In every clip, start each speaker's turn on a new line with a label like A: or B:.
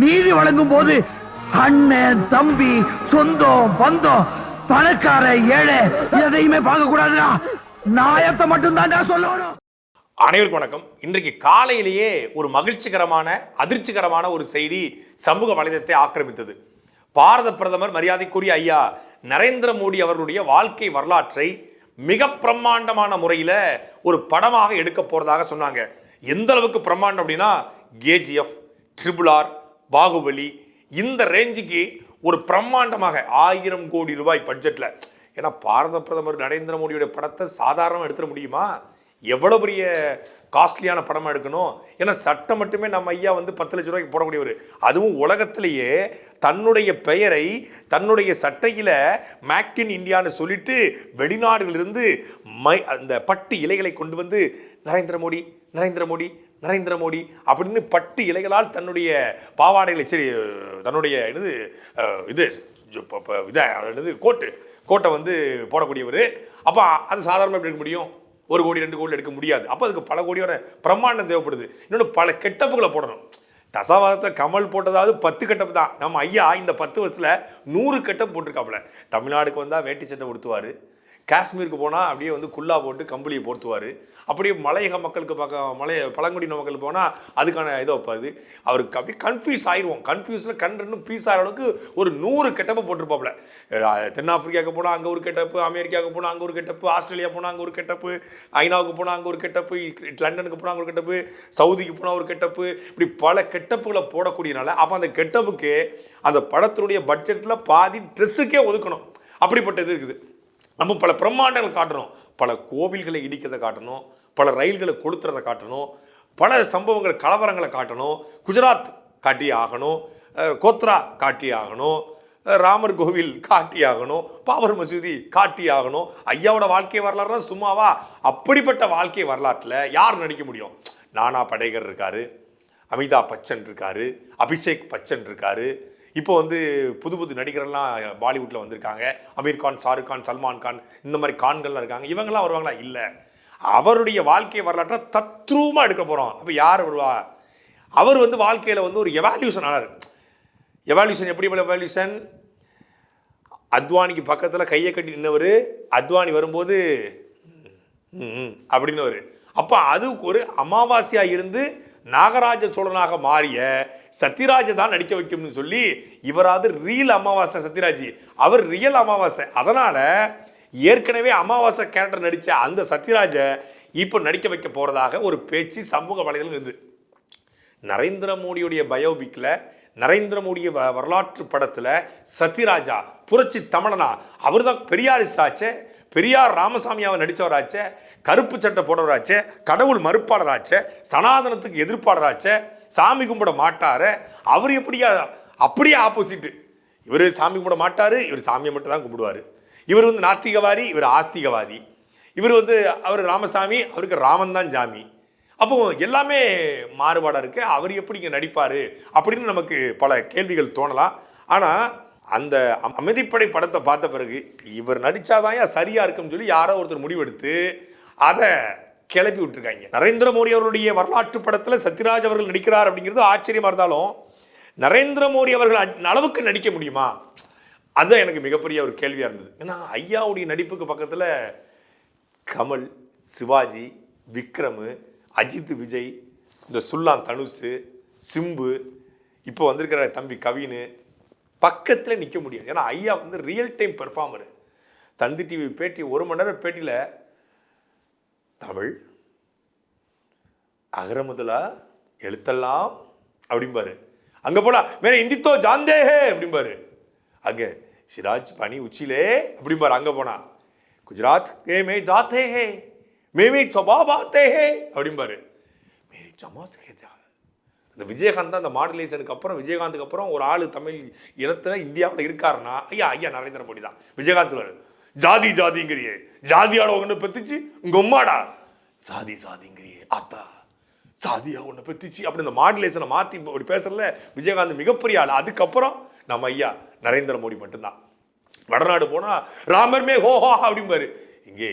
A: நீதி வழங்கும் போது அண்ணன் தம்பி சொந்தம் பந்தம் பணக்கார ஏழை எதையுமே பார்க்க கூடாதுடா நாயத்தை மட்டும் சொல்லணும்.
B: அனைவருக்கும் வணக்கம். இன்றைக்கு காலையிலேயே ஒரு மகிழ்ச்சிகரமான அதிர்ச்சிகரமான ஒரு செய்தி சமூக வலைதளத்தை ஆக்கிரமித்தது. பாரத பிரதமர் மரியாதைக்குரிய ஐயா நரேந்திர மோடி அவர்களுடைய வாழ்க்கை வரலாற்றை மிக பிரம்மாண்டமான முறையில் ஒரு படமாக எடுக்க போறதாக சொன்னாங்க. எந்த அளவுக்கு பிரம்மாண்டம் அப்படின்னா கேஜிஎஃப் ட்ரிபிள் ஆர் பாகுபலி இந்த ரேஞ்சுக்கு ஒரு பிரம்மாண்டமாக ஆயிரம் கோடி ரூபாய் பட்ஜெட்டில் ஏன்னா பாரத பிரதமர் நரேந்திர மோடியோட படத்தை சாதாரணமாக எடுத்துட முடியுமா? எவ்வளோ பெரிய காஸ்ட்லியான படமாக எடுக்கணும்? ஏன்னா சட்டம் மட்டுமே நம்ம ஐயா வந்து பத்து லட்ச ரூபாய்க்கு போடக்கூடியவர். அதுவும் உலகத்திலேயே தன்னுடைய பெயரை தன்னுடைய சட்டையில் மேக் இன் இந்தியான்னு சொல்லிட்டு வெளிநாடுகளிலிருந்து மை அந்த பட்டு இலைகளை கொண்டு வந்து நரேந்திர மோடி நரேந்திர மோடி நரேந்திர மோடி அப்படின்னு பட்டு இலைகளால் தன்னுடைய பாவாடைகளை சரி தன்னுடைய இது இது இது என்னது கோட்டு கோட்டை வந்து போடக்கூடியவர். அப்போ அது சாதாரணமாக எப்படி எடுக்க முடியும்? ஒரு கோடி ரெண்டு கோடி எடுக்க முடியாது. அப்போ அதுக்கு பல கோடியோட பிரம்மாண்டம் தேவைப்படுது. இன்னொன்று பல கெட்டப்புகளை போடணும். தசாவாதத்தை கமல் போட்டதாவது பத்து கெட்டப்பு தான். நம்ம ஐயா இந்த பத்து வருஷத்தில் நூறு கெட்டப் போட்டிருக்காப்புல. தமிழ்நாடுக்கு வந்தால் வேட்டி சட்டை உடுத்துவார். காஷ்மீருக்கு போனால் அப்படியே வந்து குல்லா போட்டு கம்பளியை போர்த்துவார். அப்படியே மலையக மக்களுக்கு பார்க்க மலைய பழங்குடியின மக்களுக்கு போனால் அதுக்கான இதை வைப்பாது அவருக்கு அப்படியே கன்ஃபியூஸ் ஆயிடுவோம் கன்ஃபியூஸில் கண் ரெண்டும் பீஸ் ஆகிற அளவுக்கு ஒரு நூறு கெட்டப்பை போட்டிருப்பாப்புல. தென்னாப்பிரிக்காவுக்கு போனால் அங்கே ஒரு கெட்டப்பு அமெரிக்காவுக்கு போனால் அங்கே ஒரு கெட்டப்பு ஆஸ்திரேலியா போனால் அங்கே ஒரு கெட்டப்பு ஐநாவுக்கு போனால் அங்கே ஒரு கெட்டப்பு லண்டனுக்கு போனால் அங்கே ஒரு கெட்டப்பு சவுதிக்கு போனால் ஒரு கெட்டப்பு இப்படி பல கெட்டப்புகளை போடக்கூடியனால அப்போ அந்த கெட்டப்புக்கு அந்த படத்தினுடைய பட்ஜெட்டில் பாதி ட்ரெஸ்ஸுக்கே ஒதுக்கணும். அப்படிப்பட்ட இது இருக்குது. நம்ம பல பிரம்மாண்டங்கள் காட்டணும். பல கோவில்களை இடிக்கிறதை காட்டணும். பல ரயில்களை கொளுத்துறதை காட்டணும். பல சம்பவங்கள் கலவரங்களை காட்டணும். குஜராத் காட்டி ஆகணும். கோத்ரா காட்டி ஆகணும். ராமர் கோவில் காட்டி ஆகணும். பாபர் மசூதி காட்டி ஆகணும். ஐயாவோட வாழ்க்கை வரலாறு தான் சும்மாவா? அப்படிப்பட்ட வாழ்க்கை வரலாற்றில் யார் நடிக்க முடியும்? நானா படேகர் இருக்காரு. அமிதாப் பச்சன் இருக்காரு. அபிஷேக் பச்சன் இருக்காரு. இப்போ வந்து புது புது நடிகர்கள்லாம் பாலிவுட்டில் வந்திருக்காங்க. அமீர் கான் ஷாருக் கான் சல்மான் கான் இந்த மாதிரி கான்கள்லாம் இருக்காங்க. இவங்கெல்லாம் வருவாங்களா? இல்லை. அவருடைய வாழ்க்கை வரலாற்றை தத்ரூபமாக எடுக்க போகிறோம் அப்போ யார் வருவா? அவர் வந்து வாழ்க்கையில் வந்து ஒரு எவால்யூஷன் ஆனார். எவால்யூஷன் எப்படி எவால்யூஷன் அத்வானிக்கு பக்கத்தில் கையை கட்டி நின்னவர். அத்வானி வரும்போது அப்படின்னு ஒரு அப்போ அதுக்கு ஒரு அமாவாசையாக இருந்து நாகராஜ சோழனாக மாறிய சத்யராஜ தான் நடிக்க வைக்கும்னு சொல்லி இவராது ரியல் அமாவாசை சத்யராஜ். அவர் ரியல் அமாவாசை. அதனால் ஏற்கனவே அமாவாசை கேரக்டர் நடித்த அந்த சத்யராஜ இப்போ நடிக்க வைக்க போகிறதாக ஒரு பேச்சு சமூக வலைதளம் இருந்து. நரேந்திர மோடியுடைய பயோபிக்ல நரேந்திர மோடிய வ- வரலாற்று படத்தில் சத்யராஜா புரட்சி தமிழனா அவர் தான் பெரியாரிஸ்ட் ஆச்சே பெரியார் ராமசாமியாவை நடித்தவராச்சே கருப்பு சட்டை போடுறவராச்சே கடவுள் மறுப்பாளராச்சே சனாதனத்துக்கு எதிர்ப்பாளராச்சே சாமி கும்பிட மாட்டார அவர் எப்படியா அப்படியே ஆப்போசிட்டு இவர் சாமி கும்பிட மாட்டார் இவர் சாமியை மட்டும் தான் கும்பிடுவார். இவர் வந்து நாத்திகவாதி இவர் ஆத்திகவாதி. இவர் வந்து அவர் ராமசாமி அவருக்கு ராமன் தான் ஜாமி. அப்போ எல்லாமே மாறுபாடாக இருக்குது அவர் எப்படி இங்கே நடிப்பார் அப்படின்னு நமக்கு பல கேள்விகள் தோணலாம். ஆனால் அந்த அம்- அமைதிப்படை படத்தை பார்த்த பிறகு இவர் நடித்தாதான் சரியாக இருக்கும்னு சொல்லி யாரோ ஒருத்தர் முடிவெடுத்து அதை கிளப்பி விட்டுருக்காங்க நரேந்திர மோடி அவருடைய வரலாற்று படத்தில் சத்யராஜ் அவர்கள் நடிக்கிறார் அப்படிங்கிறது ஆச்சரியமாக இருந்தாலும் நரேந்திர மோடி அவர்கள் அளவுக்கு நடிக்க முடியுமா? அதுதான் எனக்கு மிகப்பெரிய ஒரு கேள்வியாக இருந்தது. ஏன்னா ஐயாவுடைய நடிப்புக்கு பக்கத்தில் கமல் சிவாஜி விக்ரம் அஜித் விஜய் இந்த சுல்லான் தனுஷு சிம்பு இப்போ வந்திருக்கிற தம்பி கவின் பக்கத்தில் நிற்க முடியாது. ஏன்னா ஐயா வந்து real time performer Thanthi TV பேட்டி ஒரு மணி நேரம் பேட்டியில் தமிழ் அகர முதலா எழுத்தெல்லாம் அப்படிம்பாரு. அங்கே போலாம் மேலே இந்தித்தோ ஜாந்தேஹே அப்படிம்பாரு. அங்கே சிராஜ் பனி உச்சிலே அப்படிம்பாரு அங்கே போனா. குஜராத் ஏ மே ஜாத்தே ஹே மே மே சொபா பாத்தே ஹே அப்படிம்பாரு மேரி ஜமா அந்த இந்த விஜயகாந்த் தான் அந்த மாடலேஷனுக்கு அப்புறம் விஜயகாந்துக்கு அப்புறம் ஒரு ஆள் தமிழ் இனத்தில் இந்தியாவில் இருக்காருன்னா ஐயா ஐயா நரேந்திர மோடி தான். விஜயகாந்த் வரு ஜாதி ஜாதிங்கிறியே. ஜாதியோட ஒன்று பெத்துச்சு உங்க உம்மாடா. சாதி சாதிங்கிறியே ஆத்தா. சாதியா ஒன்று பெத்துச்சு. அப்படி இந்த மாடுலேஷனை மாற்றி அப்படி பேசுறதுல விஜயகாந்த் மிகப்பெரிய ஆள். அதுக்கப்புறம் நம்ம ஐயா நரேந்திர மோடி மட்டும்தான். வடநாடு போனா ராமர்மே ஹோஹா அப்படிம்பாரு. இங்கே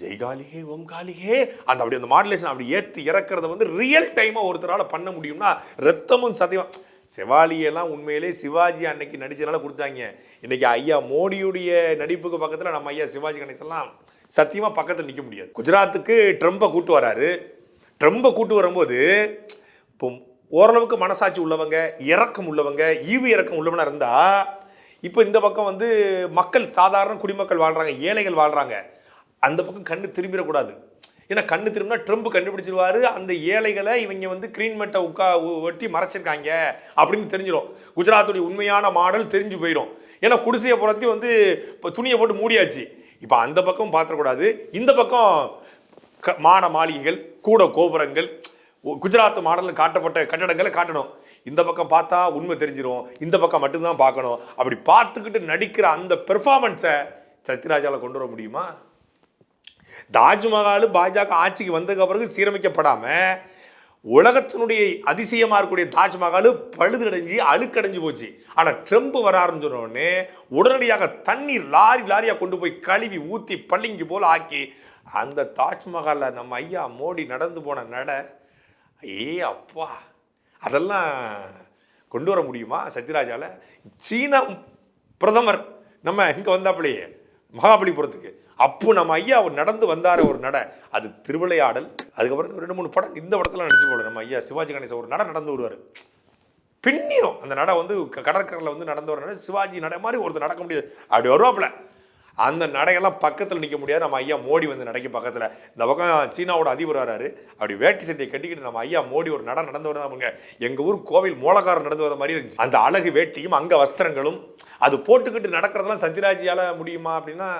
B: ஜெய்காலிகே ஓம்காலிகே அந்த அப்படி அந்த மாடுலேஷன் அப்படி ஏற்றி இறக்கிறத வந்து ரியல் டைமாக ஒருத்தரால் பண்ண முடியும்னா ரத்தமும் சதயம் செவாலியெல்லாம் உண்மையிலே சிவாஜி அன்னைக்கு நடித்ததுனால கொடுத்தாங்க. இன்னைக்கு ஐயா மோடியுடைய நடிப்புக்கு பக்கத்தில் நம்ம ஐயா சிவாஜி கணேசன்லாம் சத்தியமாக பக்கத்தில் நிற்க முடியாது. குஜராத்துக்கு ட்ரம்பை கூட்டு வராரு. ட்ரம்ப்பை கூட்டு வரும்போது இப்போ ஓரளவுக்கு மனசாட்சி உள்ளவங்க இறக்கம் உள்ளவங்க ஈவு இறக்கம் உள்ளவனாக இருந்தால் இப்போ இந்த பக்கம் வந்து மக்கள் சாதாரண குடிமக்கள் வாழ்கிறாங்க ஏழைகள் வாழ்கிறாங்க அந்த பக்கம் கண்ணு திரும்பிடக்கூடாது. ஏன்னா கண்ணு திரும்பினா ட்ரம்ப் கண்டுபிடிச்சிருவாரு. அந்த ஏழைகளை இவங்க வந்து கிரீன்மெட்டை உட்கா ஒ- ஒட்டி மறைச்சிருக்காங்க அப்படின்னு தெரிஞ்சிடும் குஜராத்துடைய உண்மையான மாடல் தெரிஞ்சு போயிடும் ஏன்னா குடிசையை புறத்தி வந்து இப்போ துணியை போட்டு மூடியாச்சு. இப்போ அந்த பக்கம் பார்த்துடக்கூடாது இந்த பக்கம் க- மாட மாளிகைகள் கூட கோபுரங்கள் குஜராத் மாடலில் காட்டப்பட்ட கட்டடங்களை காட்டணும். இந்த பக்கம் பார்த்தா உண்மை தெரிஞ்சிடும் இந்த பக்கம் மட்டும்தான் பார்க்கணும். அப்படி பார்த்துக்கிட்டு நடிக்கிற அந்த பெர்ஃபார்மன்ஸை சத்யராஜாவில் கொண்டு வர முடியுமா? தாஜ்மஹால் பாஜக ஆட்சிக்கு வந்ததுக்கு பிறகு சீரமைக்கப்படாமல் உலகத்தினுடைய அதிசயமாக இருக்கக்கூடிய தாஜ்மஹால் பழுதடைஞ்சு அழுக்கடைஞ்சு போச்சு. ஆனால் ட்ரம்ப் வர ஆரம்பிச்சோடனே உடனடியாக தண்ணீர் லாரி லாரியாக கொண்டு போய் கழுவி ஊற்றி பள்ளிங்கி போல் ஆக்கி அந்த தாஜ்மஹாலில் நம்ம ஐயா மோடி நடந்து போன நட ஏ அப்பா அதெல்லாம் கொண்டு வர முடியுமா சத்யராஜாவில் சீனா பிரதமர் நம்ம இங்கே வந்தாப்புலையே மகாபலிபுரத்துக்கு. அப்போ நம்ம ஐயா அவர் நடந்து வந்தார ஒரு நட. அது திருவிளையாடல். அதுக்கப்புறம் ரெண்டு மூணு படம். இந்த படத்தில் நடிச்சு போல நம்ம ஐயா சிவாஜி கணேசன் ஒரு நட நடந்து வருவார். பின்னிரும். அந்த நட வந்து க- கடற்கரையில் வந்து நடந்து வர நட சிவாஜி நட மாதிரி ஒருத்தர் நடக்க முடியாது. அப்படி வருவாப்புல. அந்த நடையெல்லாம் பக்கத்தில் நிற்க முடியாது. நம்ம ஐயா மோடி வந்து நடைக்கு பக்கத்தில். இந்த பக்கம் சீனாவோட அதிபர் வராரு. அப்படி வேட்டி சட்டையை கட்டிக்கிட்டு நம்ம ஐயா மோடி ஒரு நட நடந்து வரதாங்க எங்கள் ஊர் கோவில் மூலக்காரர் நடந்து வர மாதிரி இருந்துச்சு. அந்த அழகு வேட்டியும் அங்கே வஸ்திரங்களும் அது போட்டுக்கிட்டு நடக்கிறதெல்லாம் சத்யராஜியால் முடியுமா அப்படின்னா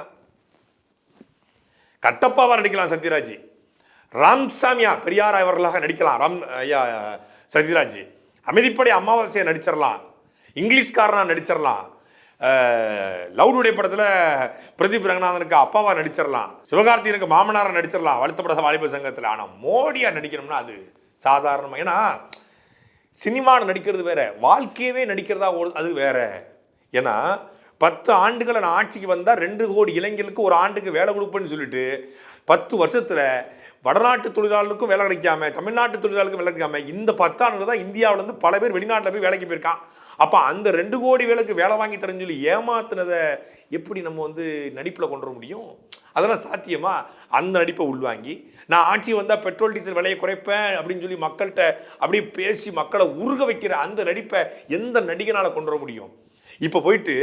B: கட்டப்பாவாக நடிக்கலாம் சத்யராஜ். ராம்சாமியா பெரியார் அவர்களாக நடிக்கலாம். ராம் ஐயா சத்யராஜ். அமைதிப்படை அமாவாசையை நடிச்சிடலாம். இங்கிலீஷ்காரனாக நடிச்சிடலாம். லவுடுடைய படத்தில் பிரதீப் ரங்கநாதனுக்கு அப்பாவா நடிச்சிடலாம். சிவகார்த்திகனுக்கு மாமனாரை நடிச்சிடலாம். வலுத்தப்பட வாலிப சங்கத்தில். ஆனால் மோடியாக நடிக்கணும்னா அது சாதாரணமாக ஏன்னா சினிமாவில் நடிக்கிறது வேற. வாழ்க்கையவே நடிக்கிறதா அது வேற. ஏன்னா பத்து ஆண்டுகளை நான் ஆட்சிக்கு வந்தால் ரெண்டு கோடி இளைஞர்களுக்கு ஒரு ஆண்டுக்கு வேலை கொடுப்பேன்னு சொல்லிட்டு பத்து வருஷத்தில் வடநாட்டு தொழிலாளருக்கும் வேலை கிடைக்காம தமிழ்நாட்டு தொழிலாளருக்கும் வேலை கிடைக்காம இந்த பத்தாண்டுல தான் இந்தியாவிலேருந்து பல பேர் வெளிநாட்டில் போய் வேலைக்கு போயிருக்கான். அப்போ அந்த ரெண்டு கோடி வேலைக்கு வேலை வாங்கி தரேன்னு சொல்லி ஏமாத்தினதை எப்படி நம்ம வந்து நடிப்பில் கொண்டு வர முடியும்? அதெல்லாம் சாத்தியமா? அந்த நடிப்பை உள்வாங்கி நான் ஆட்சி வந்தால் பெட்ரோல் டீசல் விலையை குறைப்பேன் அப்படின்னு சொல்லி மக்கள்கிட்ட அப்படியே பேசி மக்களை உருக வைக்கிற அந்த நடிப்பை எந்த நடிகனால் கொண்டு வர முடியும்? இப்போ போயிட்டு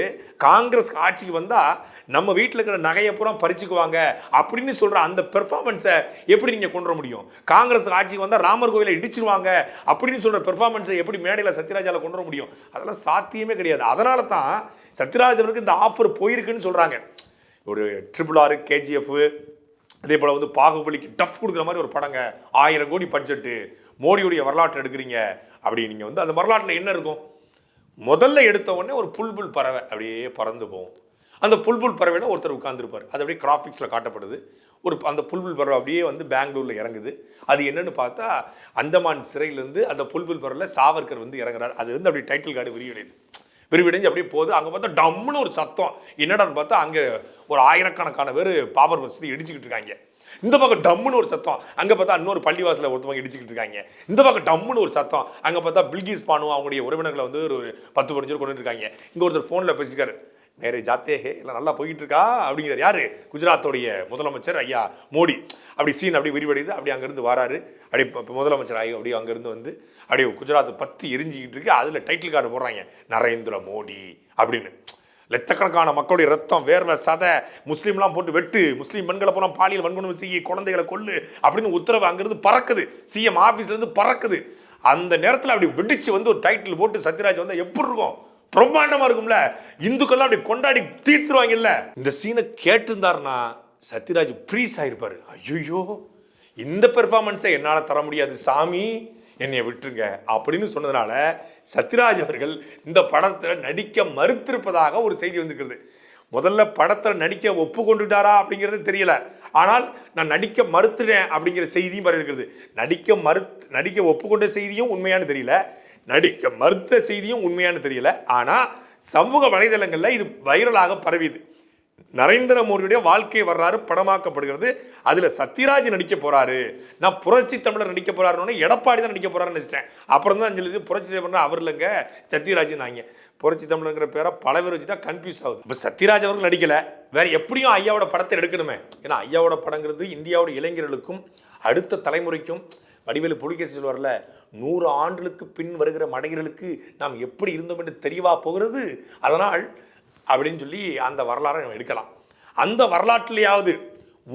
B: காங்கிரஸ் ஆட்சிக்கு வந்தால் நம்ம வீட்டில் இருக்கிற நகையை பூரா பறிச்சுக்குவாங்க அப்படின்னு சொல்கிற அந்த பெர்ஃபார்மன்ஸை எப்படி நீங்கள் கொண்டு வர முடியும்? காங்கிரஸ் ஆட்சிக்கு வந்தால் ராமர் கோயிலை இடிச்சிருவாங்க அப்படின்னு சொல்கிற பெர்ஃபார்மன்ஸை எப்படி மேடையில் சத்யராஜாவில் கொண்டு வர முடியும்? அதெல்லாம் சாத்தியமே கிடையாது. அதனால தான் சத்யராஜனுக்கு இந்த ஆஃபர் போயிருக்குன்னு சொல்கிறாங்க ஒரு ட்ரிபிள் ஆறு கேஜிஎஃப் அதே போல் வந்து பாகுபலிக்கு டஃப் கொடுக்குற மாதிரி ஒரு படங்க. ஆயிரம் கோடி பட்ஜெட்டு மோடியுடைய வரலாற்றை எடுக்கிறீங்க. அப்படி நீங்கள் வந்து அந்த வரலாற்றில் என்ன இருக்கும்? முதல்ல எடுத்த உடனே ஒரு புல்புல் பறவை அப்படியே பறந்து போகும். அந்த புல்புல் பறவைனா ஒருத்தர் உட்காந்துருப்பார் அது அப்படியே கிராஃபிக்ஸில் காட்டப்படுது. ஒரு அந்த புல்புல் பறவை அப்படியே வந்து பெங்களூரில் இறங்குது. அது என்னென்னு பார்த்தா அந்தமான் சிறையிலேருந்து அந்த புல்புல் பறவையில் சாவர்கர் வந்து இறங்குறாரு. அது வந்து அப்படியே டைட்டில் கார்டு விரிவடையுது. விரிவடைஞ்சு அப்படியே போகுது. அங்கே பார்த்தா டம்முன்னு ஒரு சத்தம். என்னடான்னு பார்த்தா அங்கே ஒரு ஆயிரக்கணக்கான பேர் பாபர் மசூதி இடிச்சுக்கிட்டு இருக்காங்க. இந்த பக்கம் டம்முன்னு ஒரு சத்தம். அங்கே பார்த்தா இன்னொரு பள்ளிவாசல ஒருத்தவங்க இடிச்சுக்கிட்டு இருக்காங்க. இந்த பக்கம் டம்முன்னு ஒரு சத்தம். அங்கே பார்த்தா பில்கிஸ் பானு அவங்களுடைய உறவினர்களை வந்து ஒரு பத்து பதினஞ்சு கொண்டு இருக்காங்க. இங்கே ஒருத்தர் ஃபோனில் பேசிக்காரு நேரே ஜாத்தே ஹே இல்லை நல்லா போயிட்டு இருக்கா அப்படிங்கிறார். யார்? குஜராத்தோடைய முதலமைச்சர் ஐயா மோடி. அப்படி சீன் அப்படி விரிவடையுது. அப்படி அங்கேருந்து வராரு. அப்படியே இப்போ முதலமைச்சர் ஆகி அப்படியே அங்கேருந்து வந்து அப்படியே குஜராத் பற்றி எரிஞ்சிக்கிட்டு இருக்கு. அதில் டைட்டில் கார்டு போடுறாங்க. நரேந்திர மோடி அப்படின்னு. லட்சக்கணக்கான மக்களுடைய ரத்தம் வேர்வை சதை முஸ்லீம்லாம் போட்டு வெட்டு முஸ்லீம் பெண்களை பூரா பாலியல் வன்கொடுமை செய்ய குழந்தைகளை கொல்லு அப்படின்னு உத்தரவு அங்கிருந்து பறக்குது. சிஎம் ஆஃபீஸ்லேருந்து பறக்குது. அந்த நேரத்தில் அப்படி வெடிச்சு வந்து ஒரு டைட்டில் போட்டு சத்யராஜ் வந்தால் எப்படி இருக்கும்? பிரம்மாண்டமாக இருக்கும்ல. இந்துக்கள்லாம் அப்படி கொண்டாடி தீர்த்துருவாங்கல்ல. இந்த சீனை கேட்டிருந்தாருன்னா சத்யராஜ் ப்ரீஸ் ஆகிருப்பார் ஐயோ இந்த பெர்ஃபார்மன்ஸை என்னால் தர முடியாது சாமி. என்னைய விட்டுருங்க அப்படின்னு சொன்னதுனால சத்யராஜ் அவர்கள் இந்த படத்தில் நடிக்க மறுத்திருப்பதாக ஒரு செய்தி வந்திருக்கிறது. முதல்ல படத்தில் நடிக்க ஒப்புக்கொண்டுட்டாரா அப்படிங்கிறது தெரியல. ஆனால் நான் நடிக்க மறுத்துட்டேன் அப்படிங்கிற செய்தியும் வர இருக்கிறது. நடிக்க மறுத்து நடிக்க ஒப்புக்கொண்ட செய்தியும் உண்மையானு தெரியல. நடிக்க மறுத்த செய்தியும் உண்மையானு தெரியல. ஆனால் சமூக வலைதளங்களில் இது வைரலாக பரவியது. நரேந்திர மோடியுடைய வாழ்க்கை வரலாறு படமாக்கப்படுகிறது. அதில் சத்யராஜ் நடிக்க போறாரு. நான் புரட்சி தமிழர் நடிக்க போறாருன்னு எடப்பாடி தான் நடிக்க போறாருன்னு நினச்சிட்டேன். அப்புறம் தான் அஞ்சலி புரட்சி தமிழர் அவர் இல்லைங்க சத்யராஜ் நாங்க புரட்சி தமிழருங்கிற பேரை பல பேர் வச்சுட்டா கன்ஃபியூஸ் ஆகுது. இப்போ சத்யராஜ் அவர்கள் நடிக்கலை. வேற எப்படியும் ஐயாவோட படத்தை எடுக்கணுமே. ஏன்னா ஐயாவோட படங்கிறது இந்தியாவோட இளைஞர்களுக்கும் அடுத்த தலைமுறைக்கும் வடிவேலு புலிகேசி சொல்வார்ல நூறு ஆண்டுகளுக்கு பின் வருகிற மடையர்களுக்கு நாம் எப்படி இருந்தோம் என்று தெரியவா போகிறது. அதனால் அப்படின்னு சொல்லி அந்த வரலாறை நம்ம எடுக்கலாம். அந்த வரலாற்றுலையாவது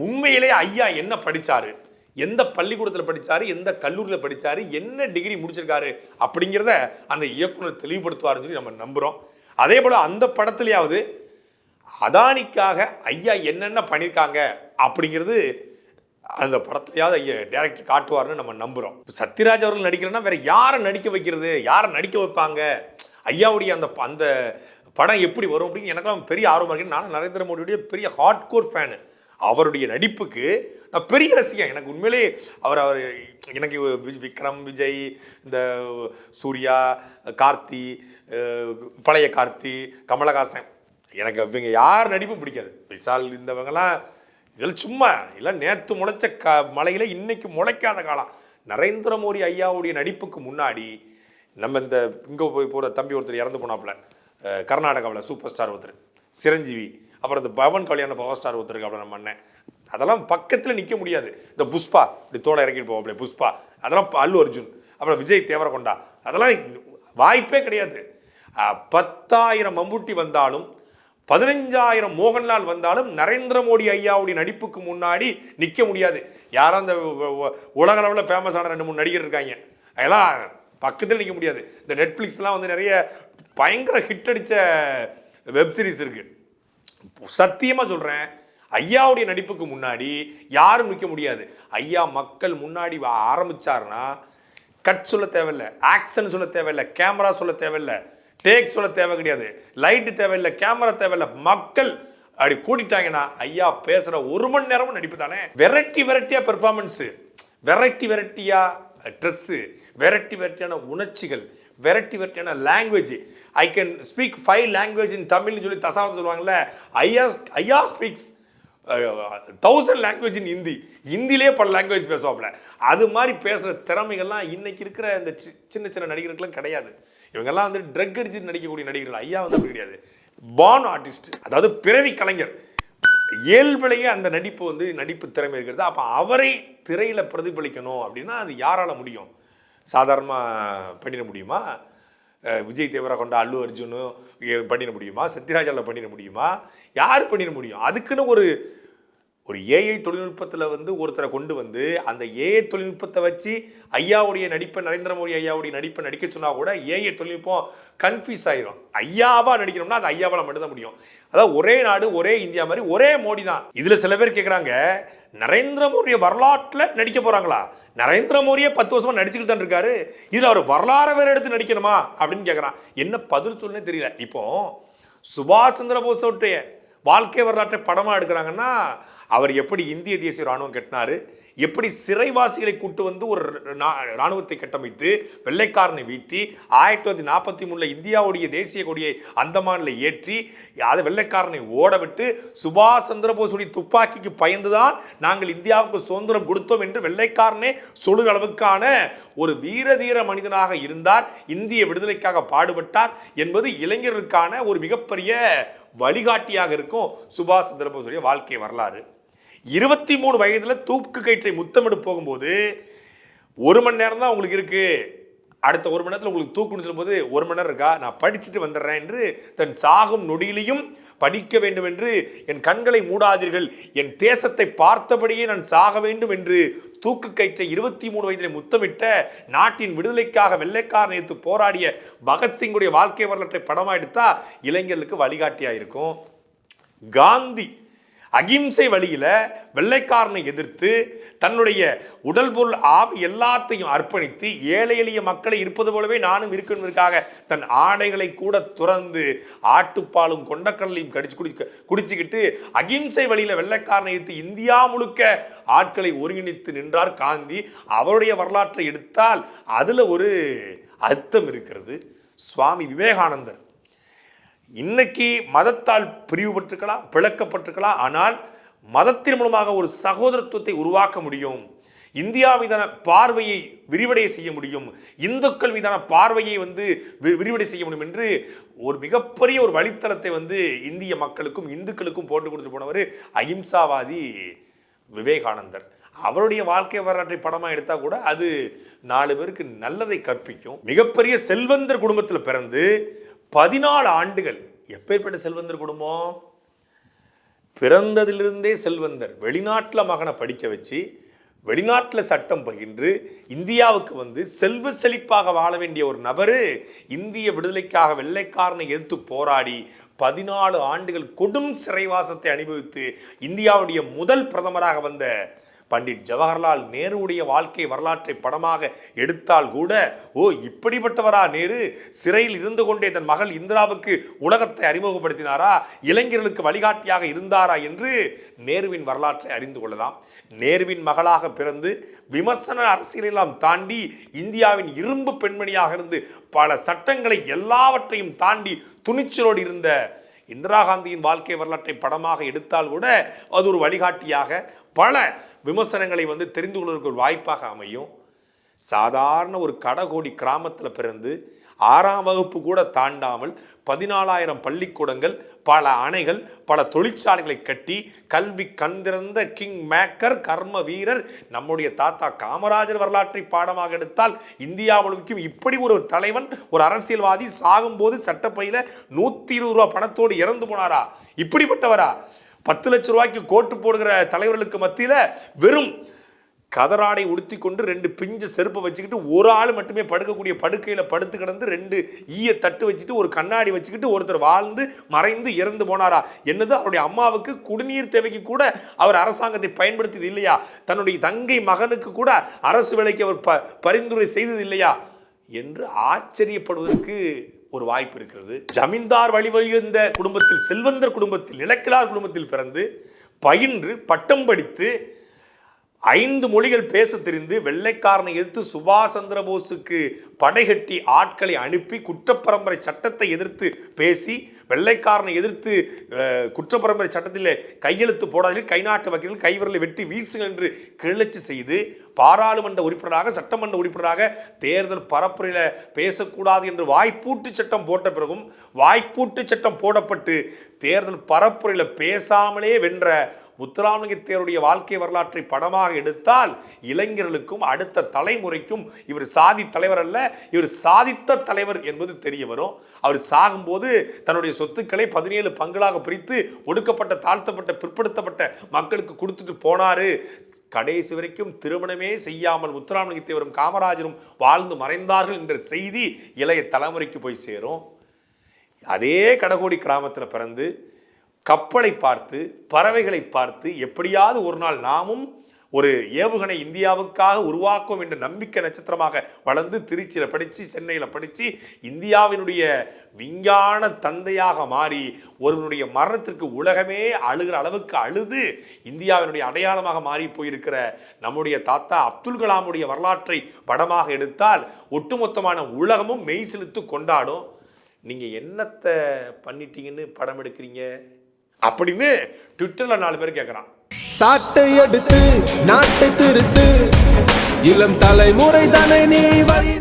B: உண்மையிலே ஐயா என்ன படித்தார் எந்த பள்ளிக்கூடத்தில் படித்தார் எந்த கல்லூரியில் படித்தார் என்ன டிகிரி முடிச்சிருக்காரு? அப்படிங்கிறத அந்த இயக்குனர் தெளிவுபடுத்துவாருன்னு சொல்லி நம்ம நம்புகிறோம் அதே போல் அந்த படத்துலையாவது அதானிக்காக ஐயா என்னென்ன பண்ணியிருக்காங்க அப்படிங்கிறது அந்த படத்துலையாவது ஐயா டேரக்டர் காட்டுவார்னு நம்ம நம்புகிறோம் சத்யராஜ் அவர்கள் நடிக்கிறேன்னா வேறு யாரை நடிக்க வைக்கிறது? யாரை நடிக்க வைப்பாங்க? ஐயாவுடைய அந்த அந்த படம் எப்படி வரும் அப்படின்னு எனக்கெல்லாம் பெரிய ஆர்வமாக இருக்கு. நானும் நரேந்திர மோடியுடைய பெரிய ஹார்ட்கோர் ஃபேனு அவருடைய நடிப்புக்கு நான் பெரிய ரசிகன். எனக்கு உண்மையிலே அவர் அவர் எனக்கு விக்ரம் விஜய் இந்த சூர்யா கார்த்தி பழைய கார்த்தி கமலஹாசன். எனக்கு இவங்க யார் நடிப்பும் பிடிக்காது. விஷால் இந்தவங்கெல்லாம் இதெல்லாம் சும்மா இல்லை நேற்று முளைச்ச க மலையில் இன்றைக்கி முளைக்காத காலம். நரேந்திர மோடி ஐயாவுடைய நடிப்புக்கு முன்னாடி நம்ம இந்த இங்கே போய் போகிற தம்பி ஒருத்தர் இறந்து போனாப்புல. கர்நாடகாவில் சூப்பர் ஸ்டார் ஒருத்தர் சிரஞ்சீவி. அப்புறம் இந்த பவன் கல்யாண பவர் ஸ்டார் ஒருத்தருக்கு அப்புறம் நம்ம அண்ணன். அதெல்லாம் பக்கத்தில் நிற்க முடியாது. இந்த புஷ்பா இப்படி தோலை இறக்கிட்டு போவாப்ல புஷ்பா. அதெல்லாம் அல்லு அர்ஜுன் அப்புறம் விஜய் தேவரகொண்டா. அதெல்லாம் வாய்ப்பே கிடையாது. பத்தாயிரம் மம்புட்டி வந்தாலும் பதினஞ்சாயிரம் மோகன்லால் வந்தாலும் நரேந்திர மோடி ஐயாவுடைய நடிப்புக்கு முன்னாடி நிற்க முடியாது. யாரும் அந்த உலக அளவில் ஃபேமஸான ரெண்டு மூணு நடிகர் இருக்காங்க. அதெல்லாம் பக்கத்தில் நிற்க முடியாது. இந்த நெட்ஃப்ளிக்ஸ்லாம் வந்து நிறைய பயங்கர ஹிட் அடித்த வெப் சீரிஸ் இருக்குது சத்தியமாக சொல்கிறேன் ஐயாவுடைய நடிப்புக்கு முன்னாடி யாரும் நிற்க முடியாது. ஐயா மக்கள் முன்னாடி வ- ஆரம்பிச்சாருன்னா கட் சொல்ல தேவையில்ல ஆக்ஷன் சொல்ல தேவையில்ல கேமரா சொல்ல தேவையில்ல டேக் சொல்ல தேவை கிடையாது. லைட்டு தேவையில்லை கேமரா தேவையில்ல மக்கள் அப்படி கூட்டிட்டாங்கன்னா ஐயா பேசுகிற ஒரு மணி நேரமும் நடிப்பு தானே? வெரைட்டி வெரைட்டியாக பெர்ஃபார்மன்ஸு வெரைட்டி வெரைட்டியாக ட்ரெஸ்ஸு வெரைட்டி வெரைட்டியான உணர்ச்சிகள் வெரைட்டி வெரைட்டியான language I can speak five language in தமிழ்னு சொல்லி தசாவத் சொல்லுவாங்கல்ல. ஐயா ஐயா speaks thousand language in Hindi ஹிந்திலே பல லாங்குவேஜ் பேசுவாப்புல. அது மாதிரி பேசுகிற திறமைகள்லாம் இன்றைக்கி இருக்கிற இந்த சி- சின்ன சின்ன நடிகர்களுக்கெல்லாம் கிடையாது. இவங்கெல்லாம் வந்து ட்ரக் அடிச்சு நடிக்கக்கூடிய நடிகர்கள். ஐயா வந்து அப்படி கிடையாது. பான் ஆர்டிஸ்ட் அதாவது பிறவி கலைஞர். இயல்பிலேயே அந்த நடிப்பு வந்து நடிப்பு திறமை இருக்கிறது. அப்போ அவரை திரையில் பிரதிபலிக்கணும் அப்படின்னா அது யாரால் முடியும்? சாதாரணமாக பண்ணிட முடியுமா? விஜய் தேவரா கொண்ட அல்லு அர்ஜுனும் பண்ணிட முடியுமா? சத்யராஜாவில் பண்ணிட முடியுமா? யார் பண்ணிட முடியும்? அதுக்குன்னு ஒரு ஒரு ஏஐ தொழில்நுட்பத்தில் வந்து ஒருத்தரை கொண்டு வந்து அந்த ஏஐ தொழில்நுட்பத்தை வச்சு ஐயாவுடைய நடிப்பை நரேந்திர மோடி ஐயாவுடைய நடிப்பை நடிக்க சொன்னால் கூட ஏஐ தொழில்நுட்பம் கன்ஃபியூஸ் ஆயிரும். ஐயாவா நடிக்கணும்னா அது ஐயாவால் மட்டும்தான் முடியும். அதாவது ஒரே நாடு ஒரே இந்தியா மாதிரி ஒரே மோடி தான். இதில் சில பேர் கேட்குறாங்க நரேந்திர மோடிய வரலாற்றில் நடிக்க போகிறாங்களா நரேந்திர மோடியே பத்து வருஷமாக நடிச்சுக்கிட்டு தான் இருக்காரு. இதில் அவர் வரலாறு வேற எடுத்து நடிக்கணுமா? அப்படின்னு கேட்குறான் என்ன பதில் சொல்லுன்னே தெரியல. இப்போ சுபாஷ் சந்திர போஸ் வாழ்க்கை வரலாற்றை படமாக எடுக்கிறாங்கன்னா அவர் எப்படி இந்திய தேசிய ராணுவம் கட்டினாரு எப்படி சிறைவாசிகளை கூட்டு வந்து ஒரு ராணுவத்தை கட்டமைத்து வெள்ளைக்காரனை வீழ்த்தி ஆயிரத்தி தொள்ளாயிரத்தி நாற்பத்தி மூணில் இந்தியாவுடைய தேசிய கொடியை அந்தமானில் ஏற்றி அதை வெள்ளைக்காரனை ஓடவிட்டு சுபாஷ் சந்திரபோஸுடைய துப்பாக்கிக்கு பயந்துதான் நாங்கள் இந்தியாவுக்கு சுதந்திரம் கொடுத்தோம் என்று வெள்ளைக்காரனே சொல்லுகிற அளவுக்கான ஒரு வீர தீர மனிதனாக இருந்தார் இந்திய விடுதலைக்காக பாடுபட்டார் என்பது இளைஞருக்கான ஒரு மிகப்பெரிய வழிகாட்டியாக இருக்கும் சுபாஷ் சந்திரபோஸுடைய வாழ்க்கை வரலாறு. இருபத்தி மூணு வயதில் தூக்கு கயிற்றை முத்தமிட்டு போகும்போது ஒரு மணி நேரம் தான் உங்களுக்கு இருக்குது அடுத்த ஒரு மணி நேரத்தில் உங்களுக்கு தூக்குன்னு சொல்லும்போது ஒரு மணி நேரம் இருக்கா? நான் படிச்சுட்டு வந்துடுறேன் என்று தன் சாகும் நொடியிலையும் படிக்க வேண்டும் என்று என் கண்களை மூடாதீர்கள். என் தேசத்தை பார்த்தபடியே நான் சாக வேண்டும் என்று தூக்கு கயிற்றை இருபத்தி மூணு வயதிலே முத்தமிட்ட நாட்டின் விடுதலைக்காக வெள்ளைக்காரன் நேற்று போராடிய பகத்சிங்குடைய வாழ்க்கை வரலாற்றை படமாக எடுத்தால் இளைஞர்களுக்கு வழிகாட்டியாக இருக்கும். காந்தி அகிம்சை வழியில் வெள்ளைக்காரனை எதிர்த்து தன்னுடைய உடல் பொருள் ஆவி எல்லாத்தையும் அர்ப்பணித்து ஏழை எளிய மக்களை இருப்பது போலவே நானும் இருக்கணுவதற்காக தன் ஆடைகளை கூட துறந்து ஆட்டுப்பாலும் கொண்டக்கடலையும் கடிச்சு குடி குடிச்சுக்கிட்டு அகிம்சை வழியில் வெள்ளைக்காரனை எடுத்து இந்தியா முழுக்க ஆட்களை ஒருங்கிணைத்து நின்றார் காந்தி. அவருடைய வரலாற்றை எடுத்தால் அதில் ஒரு அர்த்தம் இருக்கிறது. சுவாமி விவேகானந்தர் இன்னைக்கு மதத்தால் பிரிவுபட்டிருக்கலாம் பிளக்கப்பட்டிருக்கலாம் ஆனால் மதத்தின் மூலமாக ஒரு சகோதரத்துவத்தை உருவாக்க முடியும். இந்தியா மீதான பார்வையை விரிவடைய செய்ய முடியும். இந்துக்கள் மீதான பார்வையை வந்து வி- விரிவடை செய்ய முடியும் என்று ஒரு மிகப்பெரிய ஒரு வழித்தளத்தை வந்து இந்திய மக்களுக்கும் இந்துக்களுக்கும் போட்டு கொடுத்து போனவர் அகிம்சாவாதி விவேகானந்தர். அவருடைய வாழ்க்கை வரலாற்றை படமாக எடுத்தால் கூட அது நாலு பேருக்கு நல்லதை கற்பிக்கும். மிகப்பெரிய செல்வந்தர் குடும்பத்தில் பிறந்து பதினாலு ஆண்டுகள் எப்பேற்பட்ட செல்வந்தர் குடும்பம்? பிறந்ததிலிருந்தே செல்வந்தர். வெளிநாட்டில் மகனை படிக்க வச்சு வெளிநாட்டில் சட்டம் பகின்று இந்தியாவுக்கு வந்து செல்வ செழிப்பாக வாழ வேண்டிய ஒரு நபர் இந்திய விடுதலைக்காக வெள்ளைக்காரனை எதிர்த்து போராடி பதினாலு ஆண்டுகள் கொடும் சிறைவாசத்தை அனுபவித்து இந்தியாவுடைய முதல் பிரதமராக வந்த பண்டிட் ஜவஹர்லால் நேருடைய வாழ்க்கை வரலாற்றை படமாக எடுத்தால் கூட ஓ இப்படிப்பட்டவரா நேரு? சிறையில் இருந்து கொண்டே தன் மகள் இந்திராவுக்கு உலகத்தை அறிமுகப்படுத்தினாரா? இளைஞர்களுக்கு வழிகாட்டியாக இருந்தாரா என்று நேருவின் வரலாற்றை அறிந்து கொள்ளலாம். நேருவின் மகளாக பிறந்து விமர்சன அரசியலெல்லாம் தாண்டி இந்தியாவின் இரும்பு பெண்மணியாக இருந்து பல சட்டங்களை எல்லாவற்றையும் தாண்டி துணிச்சலோடு இருந்த இந்திரா காந்தியின் வாழ்க்கை வரலாற்றை படமாக எடுத்தால் கூட அது ஒரு வழிகாட்டியாக பல விமர்சனங்களை வந்து தெரிந்து கொள்வதற்கு ஒரு வாய்ப்பாக அமையும். சாதாரண ஒரு கடகோடி கிராமத்தில் பிறந்து ஆறாம் வகுப்பு கூட தாண்டாமல் பதினாலாயிரம் பள்ளிக்கூடங்கள் பல அணைகள் பல தொழிற்சாலைகளை கட்டி கல்வி கந்திறந்த கிங் மேக்கர் கர்ம வீரர் நம்முடைய தாத்தா காமராஜர் வரலாற்றை பாடமாக எடுத்தால் இந்தியா முழுக்கும் இப்படி ஒரு தலைவன் ஒரு அரசியல்வாதி சாகும்போது சட்டப்பையில் நூற்றி இருபது ரூபா பணத்தோடு இறந்து போனாரா? இப்படிப்பட்டவரா? பத்து லட்ச ரூபாய்க்கு கோட்டு போடுகிற தலைவர்களுக்கு மத்தியில் வெறும் கதராடை உடுத்தி கொண்டு ரெண்டு பிஞ்சு செருப்பை வச்சுக்கிட்டு ஒரு ஆள் மட்டுமே படுக்கக்கூடிய படுக்கையில் படுத்து கிடந்து ரெண்டு ஈய தட்டு வச்சுட்டு ஒரு கண்ணாடி வச்சுக்கிட்டு ஒருத்தர் வாழ்ந்து மறைந்து இறந்து போனாரா? என்னது அவருடைய அம்மாவுக்கு குடிநீர் தேவைக்கு கூட அவர் அரசாங்கத்தை பயன்படுத்தியது இல்லையா? தன்னுடைய தங்கை மகனுக்கு கூட அரசு வேலைக்கு அவர் ப பரிந்துரை செய்தது இல்லையா? என்று ஆச்சரியப்படுவதற்கு ஒரு வாய்ப்பு இருக்கிறது. ஜமீன்தார் வழிவழிந்த குடும்பத்தில் செல்வந்தர் குடும்பத்தில் இலக்கிலார் குடும்பத்தில் பிறந்து பயின்று பட்டம் படித்து ஐந்து மொழிகள் பேச தெரிந்து வெள்ளைக்காரனை எதிர்த்து சுபாஷ் சந்திர போஸுக்கு படைகட்டி ஆட்களை அனுப்பி குற்றப்பரம்பரை சட்டத்தை எதிர்த்து பேசி வெள்ளைக்காரனை எதிர்த்து குற்றப்பரம்பரை சட்டத்தில் கையெழுத்து போடாதீர்கள் கை நாட்டு வக்கீல்கள் கைவிரலை வெட்டி வீசுங்கள் என்று கிளர்ச்சி செய்து பாராளுமன்ற உறுப்பினராக சட்டமன்ற உறுப்பினராக தேர்தல் பரப்புரையில் பேசக்கூடாது என்று வாய்ப்பூட்டு சட்டம் போட்ட பிறகும் வாய்ப்பூட்டு சட்டம் போடப்பட்டு தேர்தல் பரப்புரையில் பேசாமலே வென்ற முத்துராமலிங்கத்தேருடைய வாழ்க்கை வரலாற்றை படமாக எடுத்தால் இளைஞர்களுக்கும் அடுத்த தலைமுறைக்கும் இவர் சாதி தலைவர் அல்ல இவர் சாதித்த தலைவர் என்பது தெரிய வரும். அவர் சாகும்போது தன்னுடைய சொத்துக்களை பதினேழு பங்குகளாக பிரித்து ஒடுக்கப்பட்ட தாழ்த்தப்பட்ட பிற்படுத்தப்பட்ட மக்களுக்கு கொடுத்துட்டு போனாரு. கடைசி வரைக்கும் திருமணமே செய்யாமல் முத்துராமலிங்கத்தேவரும் காமராஜரும் வாழ்ந்து மறைந்தார்கள் என்ற செய்தி இளைய தலைமுறைக்கு போய் சேரும். அதே கடகோடி கிராமத்தில் பிறந்து கப்பலை பார்த்து பறவைகளை பார்த்து எப்படியாவது ஒரு நாள் நாமும் ஒரு ஏவுகணை இந்தியாவுக்காக உருவாக்கும் என்ற நம்பிக்கை நட்சத்திரமாக வளர்ந்து திருச்சியில் படித்து சென்னையில் படித்து இந்தியாவினுடைய விஞ்ஞான தந்தையாக மாறி ஒருவனுடைய மரணத்திற்கு உலகமே அழுகிற அளவுக்கு அழுது இந்தியாவினுடைய அடையாளமாக மாறி போயிருக்கிற நம்முடைய தாத்தா அப்துல் கலாமுடைய வரலாற்றை படமாக எடுத்தால் ஒட்டுமொத்தமான உலகமும் மெய் செலுத்து கொண்டாடும். நீங்கள் என்னத்தை பண்ணிட்டீங்கன்னு படம் எடுக்கிறீங்க? அப்படின்னு ட்விட்டரில் நாலு பேர் கேட்குறான்
C: சாட்டை எடுத்து நாட்டை திருத்து. இளம் தலைமுறை தானே நீ வழி